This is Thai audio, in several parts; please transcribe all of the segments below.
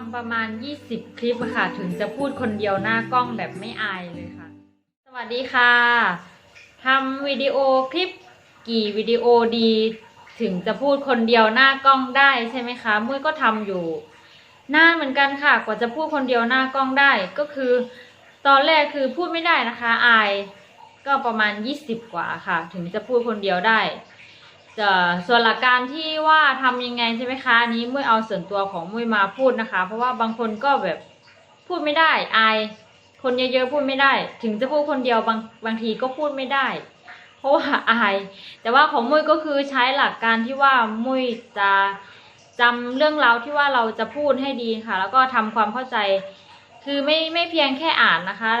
ทำประมาณ 20 คลิปค่ะ ถึงจะพูดคนเดียวหน้ากล้องแบบไม่อายเลยค่ะ สวัสดีค่ะทำวิดีโอคลิปกี่วิดีโอดี ถึงจะพูดคนเดียวหน้ากล้องได้ใช่ไหมคะมุ้ยก็ทำอยู่นานเหมือนกันค่ะ กว่าจะพูดคนเดียวหน้ากล้องได้ก็คือ ตอนแรกคือพูดไม่ได้นะคะ อายก็ประมาณ 20 กว่าค่ะ ถึงจะพูดคนเดียวได้ จะส่วนหลักการที่ว่าทำยังไงใช่ไหมคะอันนี้มุ้ยเอาส่วนตัวของมุ้ยมาพูดนะคะ เพราะว่าบางคนก็แบบพูดไม่ได้อายคนเยอะๆพูดไม่ได้ ถึงจะพูดคนเดียวบางบางทีก็พูดไม่ได้ เพราะว่าอาย แต่ว่าของมุ้ยก็คือใช้หลักการที่ว่ามุ้ยจะจำเรื่องราวที่ว่าเราจะพูดให้ดีค่ะ แล้วก็ทำความเข้าใจ คือไม่ไม่เพียงแค่อ่านนะคะ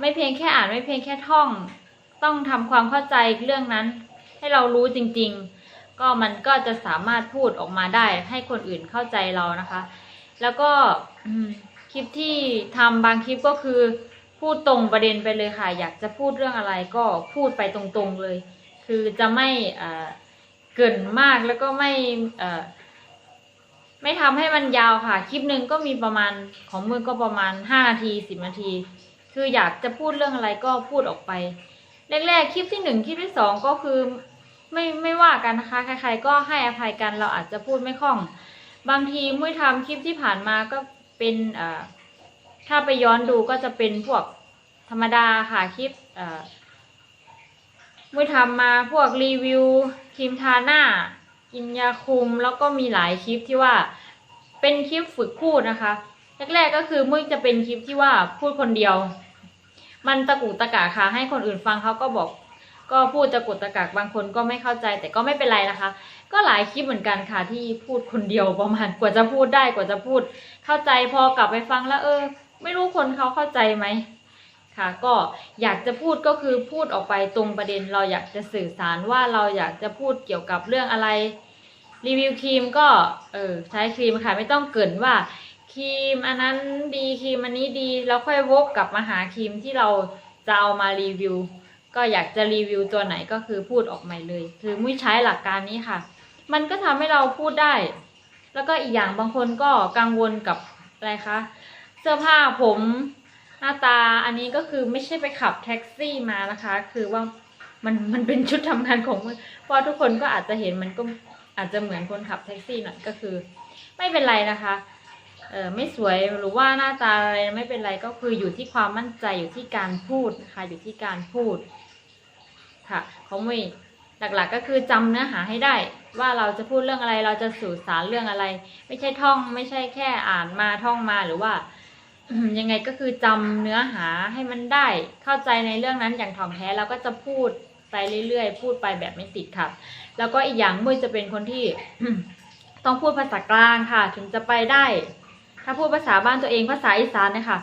ไม่เพียงแค่อ่านไม่เพียงแค่ท่อง ต้องทำความเข้าใจเรื่องนั้น ให้เรารู้จริง ๆ ก็มันก็จะสามารถพูดออกมาได้ให้คนอื่นเข้าใจเรานะคะ แล้วก็คลิปที่ทำบางคลิปก็คือ พูดตรงประเด็นไปเลยค่ะ อยากจะพูดเรื่องอะไรก็พูดไปตรงๆเลย คือจะไม่เออเกินมากแล้วก็ไม่ไม่ทำให้มันยาวค่ะ คลิปหนึ่งก็มีประมาณของมือก็ประมาณห้านาทีสิบนาที คืออยากจะพูดเรื่องอะไรก็พูดออกไป แรกๆ คลิปที่หนึ่งคลิปที่สองก็คือ ไม่ไม่ว่ากันนะคะ ใคร ๆ ก็ให้อภัยกันเราอาจจะพูดไม่คล่อง บางทีมุ้ยทำคลิปที่ผ่านมาก็เป็นถ้าไปย้อนดูก็จะเป็นพวกธรรมดาค่ะคลิปมุ้ยทำมาพวกรีวิวครีมทาหน้ากินยาคุมแล้วก็มีหลายคลิปที่ว่าเป็นคลิปฝึกพูดนะคะแรกๆก็คือมุ้ยจะเป็นคลิปที่ว่าพูดคนเดียว มันตะกุกตะกาค่ะให้คนอื่นฟังเขาก็บอก ก็พูดตะกุกตะกากบางคนก็ไม่เข้าใจแต่ก็ไม่เป็นไรนะคะ ก็หลายคลิปเหมือนกันค่ะที่พูดคนเดียวประมาณกว่าจะพูดได้กว่าจะพูด เข้าใจพอกลับไปฟังแล้วเออ ไม่รู้คนเขาเข้าใจไหมค่ะ ก็อยากจะพูดก็คือพูดออกไปตรงประเด็นเราอยากจะสื่อสารว่าเราอยากจะพูดเกี่ยวกับเรื่องอะไรรีวิวครีมก็เออใช้ครีมค่ะ ไม่ต้องเกินว่าครีมอันนั้นดีครีมอันนี้ดีแล้วค่อยวกกลับมาหาครีมที่เราจะเอามารีวิว ก็อยากจะรีวิวตัวไหนก็คือพูดออกมาเลย คือมุ้ยใช้หลักการนี้ค่ะ มันก็ทำให้เราพูดได้ แล้วก็อีกอย่างบางคนก็กังวลกับอะไรคะเสื้อผ้าผมหน้าตาอันนี้ก็คือไม่ใช่ไปขับแท็กซี่มานะคะ คือว่ามันมันเป็นชุดทำงานของมุ้ยเพราะทุกคนก็อาจจะเห็นมันก็อาจจะเหมือนคนขับแท็กซี่หน่อยก็คือ ไม่เป็นไรนะคะเออไม่สวยหรือว่าหน้าตาอะไรไม่เป็นไรก็คืออยู่ที่ความมั่นใจอยู่ที่การพูดนะคะอยู่ที่การพูด ค่ะของมุ้ยหลักๆก็คือจำเนื้อหาให้ได้ ว่าเราจะพูดเรื่องอะไรเราจะสื่อสารเรื่องอะไร ไม่ใช่ท่อง ไม่ใช่แค่อ่านมาท่องมาหรือว่ายังไงก็คือจำเนื้อหาให้มันได้ เข้าใจในเรื่องนั้นอย่างถ่องแท้เราก็จะพูดไปเรื่อยๆ พูดไปแบบไม่ติดขัด แล้วก็อีกอย่างมุ้ยจะเป็นคนที่ต้องพูดภาษากลางค่ะ ถึงจะไปได้ ถ้าพูดภาษาบ้านตัวเองภาษาอีสานเนี่ยค่ะ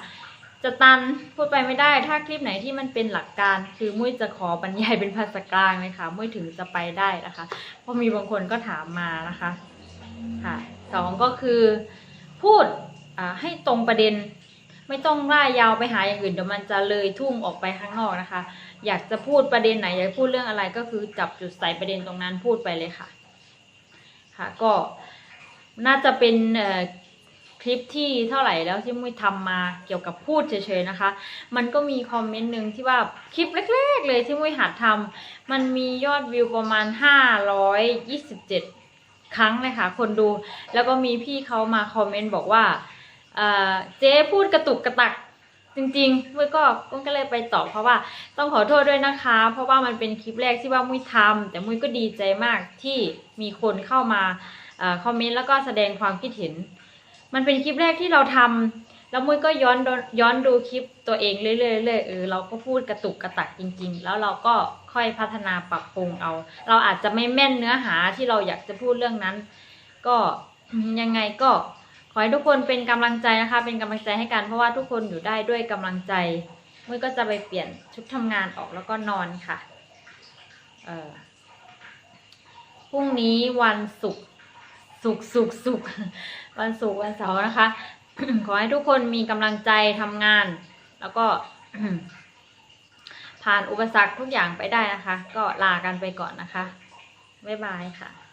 จะตันพูดไปไม่ได้ถ้าคลิปไหนที่มันเป็นหลักการ คือมุ้ยจะขอบรรยายเป็นภาษากลางเลยค่ะ มุ้ยถึงจะไปได้นะคะ เพราะมีบางคนก็ถามมานะคะค่ะสองก็คือพูดให้ตรงประเด็น ไม่ต้องล่ายยาวไปหาอย่างอื่นเดี๋ยวมันจะเลยทุ่งออกไปข้างนอกนะคะ อยากจะพูดประเด็นไหนอยากพูดเรื่องอะไรก็คือจับจุดใส่ประเด็นตรงนั้นพูดไปเลยค่ะ ค่ะก็น่าจะเป็นเอ่อ คลิปที่เท่าไหร่แล้วที่มุ้ยทำมาเกี่ยวกับพูดเฉยๆนะคะ มันก็มีคอมเมนต์หนึ่งที่ว่าคลิปแรกๆเลยที่มุ้ยหัดทำมันมียอดวิวประมาณ 527 ครั้งเลยค่ะ คนดู แล้วก็มีพี่เขามาคอมเมนต์บอกว่าเเจ๊พูดกระตุกกระตักจริงๆมุ้ยก็ก็เลยไปตอบเพราะว่าต้องขอโทษด้วยนะคะ เพราะว่ามันเป็นคลิปแรกที่ว่ามุ้ยทำแต่มุ้ยก็ดีใจมากที่มีคนเข้ามาอคอมเมนต์แล้วก็แสดงความคิดเห็น มันเป็นคลิปแรกที่เราทำแล้วมุ้ยก็ย้อนดูย้อนดูคลิปตัวเองเรื่อยๆเรื่อยๆเออเราก็พูดกระตุกกระตักจริง ๆ แล้วเราก็ค่อยพัฒนาปรับปรุงเอา เราอาจจะไม่แม่นเนื้อหาที่เราอยากจะพูดเรื่องนั้น ก็ยังไงก็ขอให้ทุกคนเป็นกำลังใจนะคะ เป็นกำลังใจให้กันเพราะว่าทุกคนอยู่ได้ด้วยกำลังใจมุ้ยก็จะไปเปลี่ยนชุดทำงานออกแล้วก็นอนค่ะ เออพรุ่งนี้วันศุกร์ สุกสุกสุกวันศุกร์วันเสาร์นะคะ ขอให้ทุกคนมีกำลังใจทำงาน แล้วก็ผ่านอุปสรรคทุกอย่างไปได้นะคะ ก็ลากันไปก่อนนะคะ บ๊ายบายค่ะ